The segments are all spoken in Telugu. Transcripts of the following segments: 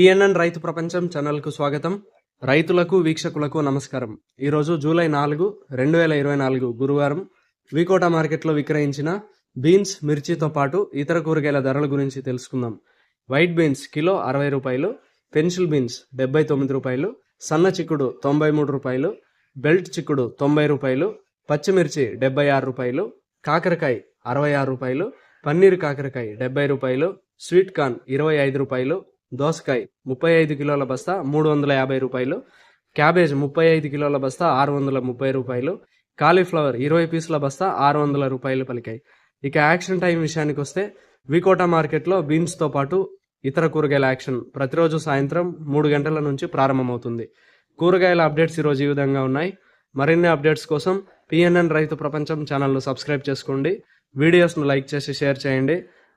పిఎన్ఎన్ రైతు ప్రపంచం ఛానల్కు స్వాగతం. రైతులకు వీక్షకులకు నమస్కారం. ఈరోజు జూలై నాలుగు రెండు వేల ఇరవై నాలుగు గురువారం వికోట మార్కెట్లో విక్రయించిన బీన్స్ మిర్చితో పాటు ఇతర కూరగాయల ధరల గురించి తెలుసుకుందాం. వైట్ బీన్స్ కిలో అరవై రూపాయలు పెన్సిల్ బీన్స్ డెబ్బై తొమ్మిది రూపాయలు సన్న చిక్కుడు తొంభై మూడు రూపాయలు బెల్ట్ చిక్కుడు తొంభై రూపాయలు పచ్చిమిర్చి డెబ్బై ఆరు రూపాయలు కాకరకాయ అరవై ఆరు రూపాయలు పన్నీర్ కాకరకాయ డెబ్బై రూపాయలు స్వీట్ కార్న్ ఇరవై ఐదు రూపాయలు దోసకాయ ముప్పై ఐదు కిలోల బస్తా మూడు వందల యాభై రూపాయలు. క్యాబేజ్ ముప్పై ఐదు కిలోల బస్తా ఆరు వందల ముప్పై రూపాయలు. కాలీఫ్లవర్ ఇరవై పీసుల బస్తా ఆరు వందల రూపాయలు పలికాయి. ఇక యాక్షన్ టైం విషయానికి వస్తే వికోటా మార్కెట్లో బీన్స్తో పాటు ఇతర కూరగాయల యాక్షన్ ప్రతిరోజు సాయంత్రం మూడు గంటల నుంచి ప్రారంభమవుతుంది. కూరగాయల అప్డేట్స్ ఈరోజు ఈ విధంగా ఉన్నాయి. మరిన్ని అప్డేట్స్ కోసం పిఎన్ఎన్ రైతు ప్రపంచం ఛానల్ను సబ్స్క్రైబ్ చేసుకోండి. వీడియోస్ను లైక్ చేసి షేర్ చేయండి.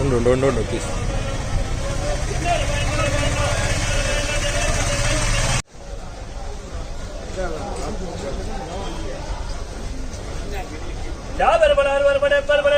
ఉండు ఉండు ఉండు ఉండు ప్లీజ్ యాభై రూపాయలు అరవై రూపాయలు డెబ్బై రూపాయలు